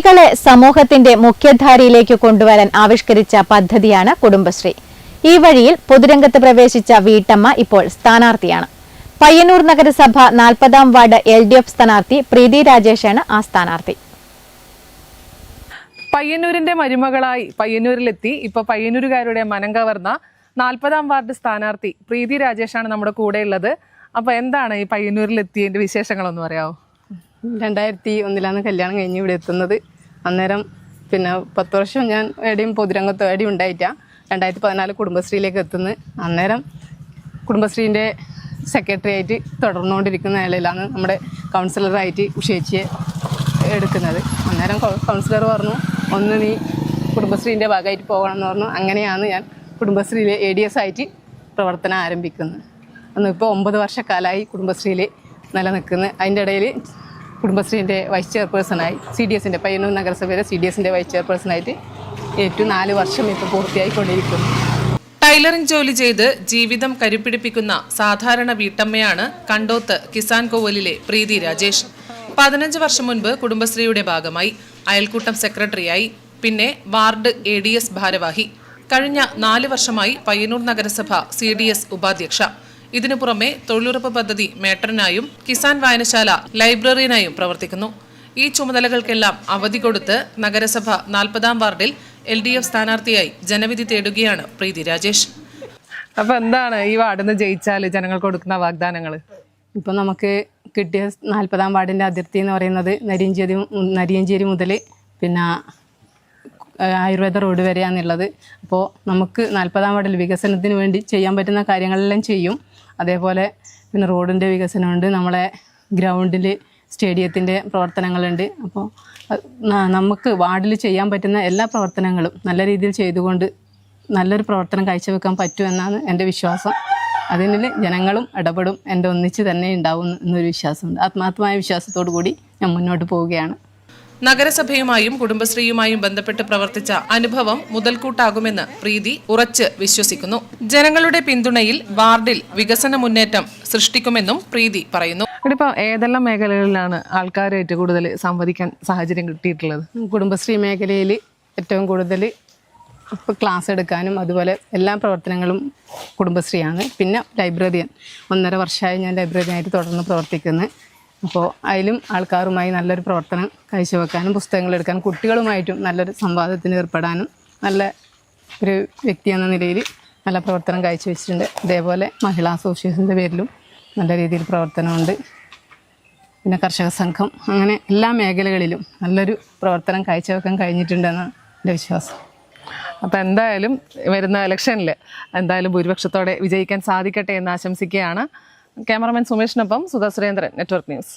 സ്ത്രീകളെ സമൂഹത്തിന്റെ മുഖ്യധാരയിലേക്ക് കൊണ്ടുവരാൻ ആവിഷ്കരിച്ച പദ്ധതിയാണ് കുടുംബശ്രീ. ഈ വഴിയിൽ പൊതുരംഗത്ത് പ്രവേശിച്ച വീട്ടമ്മ ഇപ്പോൾ സ്ഥാനാർത്ഥിയാണ്. പയ്യന്നൂർ നഗരസഭ നാൽപ്പതാം വാർഡ് എൽ ഡി എഫ് സ്ഥാനാർത്ഥി പ്രീതി രാജേഷാണ് ആ സ്ഥാനാർത്ഥി. പയ്യന്നൂരിന്റെ മരുമകളായി പയ്യന്നൂരിലെത്തി ഇപ്പൊ പയ്യന്നൂരുകാരുടെ മനം കവർന്ന നാൽപ്പതാം വാർഡ് സ്ഥാനാർത്ഥി പ്രീതി രാജേഷാണ് നമ്മുടെ കൂടെയുള്ളത്. അപ്പൊ എന്താണ് ഈ പയ്യന്നൂരിലെത്തിയതിന്റെ വിശേഷങ്ങളൊന്നും പറയാമോ രണ്ടായിരത്തി ഒന്നിലാണ് കല്യാണം കഴിഞ്ഞ് ഇവിടെ എത്തുന്നത്. അന്നേരം പിന്നെ പത്ത് വർഷം ഞാൻ എവിടെയും പൊതുരംഗത്ത് എവിടെയും ഉണ്ടായിട്ടാ. രണ്ടായിരത്തി പതിനാല് കുടുംബശ്രീയിലേക്ക് എത്തുന്നത്. അന്നേരം കുടുംബശ്രീന്റെ സെക്രട്ടറി ആയിട്ട് തുടർന്നുകൊണ്ടിരിക്കുന്ന നിലയിലാണ് നമ്മുടെ കൗൺസിലറായിട്ട് ഉഷേച്ചിയെ എടുക്കുന്നത്. അന്നേരം കൗൺസിലർ പറഞ്ഞു ഒന്ന് നീ കുടുംബശ്രീന്റെ ഭാഗമായിട്ട് പോകണം എന്ന് പറഞ്ഞു. അങ്ങനെയാണ് ഞാൻ കുടുംബശ്രീയിലെ എ ഡി എസ് ആയിട്ട് പ്രവർത്തനം ആരംഭിക്കുന്നത്. അന്ന് ഇപ്പോൾ ഒമ്പത് വർഷക്കാലമായി കുടുംബശ്രീയിൽ നിലനിൽക്കുന്നത് അതിന്റെ ഇടയിൽ കുടുംബശ്രീന്റെ വൈസ് ചെയർപേഴ്സണായി സി ഡി എസിന്റെ പയ്യന്നൂർ നഗരസഭയിലെ സി ഡി എസിന്റെ വൈസ് ചെയർപേഴ്സണായിട്ട് ഏറ്റവും നാല് വർഷം ഇപ്പോൾ പൂർത്തിയായിക്കൊണ്ടിരിക്കുന്നു. ടൈലറിംഗ് ജോലി ചെയ്ത് ജീവിതം കരുപ്പിടിപ്പിക്കുന്ന സാധാരണ വീട്ടമ്മയാണ് കണ്ടോത്ത് കിസാൻ കോവലിലെ പ്രീതി രാജേഷ്. പതിനഞ്ച് വർഷം മുൻപ് കുടുംബശ്രീയുടെ ഭാഗമായി അയൽക്കൂട്ടം സെക്രട്ടറിയായി പിന്നെ വാർഡ് എ ഡി എസ് ഭാരവാഹി. കഴിഞ്ഞ നാല് വർഷമായി പയ്യന്നൂർ നഗരസഭ സി ഡി എസ് ഉപാധ്യക്ഷ. ഇതിനു പുറമെ തൊഴിലുറപ്പ് പദ്ധതി മേട്ടറിനായും കിസാൻ വായനശാല ലൈബ്രറിയനായും പ്രവർത്തിക്കുന്നു. ഈ ചുമതലകൾക്കെല്ലാം അവധി കൊടുത്ത് നഗരസഭ നാൽപ്പതാം വാർഡിൽ എൽ ഡി എഫ് സ്ഥാനാർത്ഥിയായി ജനവിധി തേടുകയാണ് പ്രീതി രാജേഷ്. അപ്പൊ എന്താണ് ഈ വാർഡിൽ നിന്ന് ജയിച്ചാൽ ജനങ്ങൾ കൊടുക്കുന്ന വാഗ്ദാനങ്ങൾ ഇപ്പൊ നമുക്ക് കിട്ടിയ നാൽപ്പതാം വാർഡിന്റെ അതിർത്തി എന്ന് പറയുന്നത് നരിയഞ്ചേരി നരിയഞ്ചേരി മുതൽ പിന്നെ ആയുർവേദ റോഡ് വരെയാണെന്നുള്ളത് അപ്പോൾ നമുക്ക് നാൽപ്പതാം വാർഡിൽ വികസനത്തിന് വേണ്ടി ചെയ്യാൻ പറ്റുന്ന കാര്യങ്ങളെല്ലാം ചെയ്യും. അതേപോലെ പിന്നെ റോഡിന്റെ വികസനമുണ്ട്. നമ്മളെ ഗ്രൗണ്ടിൽ സ്റ്റേഡിയത്തിന്റെ പ്രവർത്തനങ്ങളുണ്ട്. അപ്പോൾ നമുക്ക് വാർഡിൽ ചെയ്യാൻ പറ്റുന്ന എല്ലാ പ്രവർത്തനങ്ങളും നല്ല രീതിയിൽ ചെയ്തുകൊണ്ട് നല്ലൊരു പ്രവർത്തനം കാഴ്ചവെക്കാൻ പറ്റുമെന്നാണ് എന്റെ വിശ്വാസം. അതിനിൽ ജനങ്ങളും ഇടപെടും. എന്റെ ഒന്നിച്ച് തന്നെ ഉണ്ടാവും എന്നൊരു വിശ്വാസമുണ്ട്. ആത്മാർത്ഥമായ വിശ്വാസത്തോടു കൂടി ഞാൻ മുന്നോട്ട് പോവുകയാണ്. നഗരസഭയുമായും കുടുംബശ്രീയുമായും ബന്ധപ്പെട്ട് പ്രവർത്തിച്ച അനുഭവം മുതൽക്കൂട്ടാകുമെന്ന് പ്രീതി ഉറച്ച് വിശ്വസിക്കുന്നു. ജനങ്ങളുടെ പിന്തുണയിൽ വാർഡിൽ വികസന മുന്നേറ്റം സൃഷ്ടിക്കുമെന്നും പ്രീതി പറയുന്നു. ഇപ്പോൾ ഏതെല്ലാം മേഖലകളിലാണ് ആൾക്കാരായിട്ട് കൂടുതൽ സംവദിക്കാൻ സാഹചര്യം കിട്ടിയിട്ടുള്ളത്? കുടുംബശ്രീ മേഖലയിൽ ഏറ്റവും കൂടുതൽ ഇപ്പോൾ ക്ലാസ് എടുക്കാനും അതുപോലെ എല്ലാ പ്രവർത്തനങ്ങളും കുടുംബശ്രീയാണ്. പിന്നെ ലൈബ്രറിയൻ. ഒന്നര വർഷമായി ഞാൻ ലൈബ്രറിയനായിട്ട് തുടർന്ന് പ്രവർത്തിക്കുന്നത് അപ്പോൾ അതിലും ആൾക്കാരുമായി നല്ലൊരു പ്രവർത്തനം കാഴ്ചവെക്കാനും പുസ്തകങ്ങൾ എടുക്കാനും കുട്ടികളുമായിട്ടും നല്ലൊരു സംവാദത്തിന് ഏർപ്പെടാനും നല്ല ഒരു വ്യക്തി എന്ന നിലയിൽ നല്ല പ്രവർത്തനം കാഴ്ചവെച്ചിട്ടുണ്ട്. അതേപോലെ മഹിളാ അസോസിയേഷന്റെ പേരിലും നല്ല രീതിയിൽ പ്രവർത്തനമുണ്ട്. പിന്നെ കർഷക സംഘം അങ്ങനെ എല്ലാ മേഖലകളിലും നല്ലൊരു പ്രവർത്തനം കാഴ്ചവെക്കാൻ കഴിഞ്ഞിട്ടുണ്ടെന്നാണ് എന്റെ വിശ്വാസം. അപ്പോൾ എന്തായാലും വരുന്ന ഇലക്ഷനിൽ എന്തായാലും ഭൂരിപക്ഷത്തോടെ വിജയിക്കാൻ സാധിക്കട്ടെ എന്ന് ആശംസിക്കുകയാണ്. ക്യാമറമാൻ സുമേഷിനൊപ്പം സുധാ സുരേന്ദ്രൻ നെറ്റ്വർക്ക് ന്യൂസ്.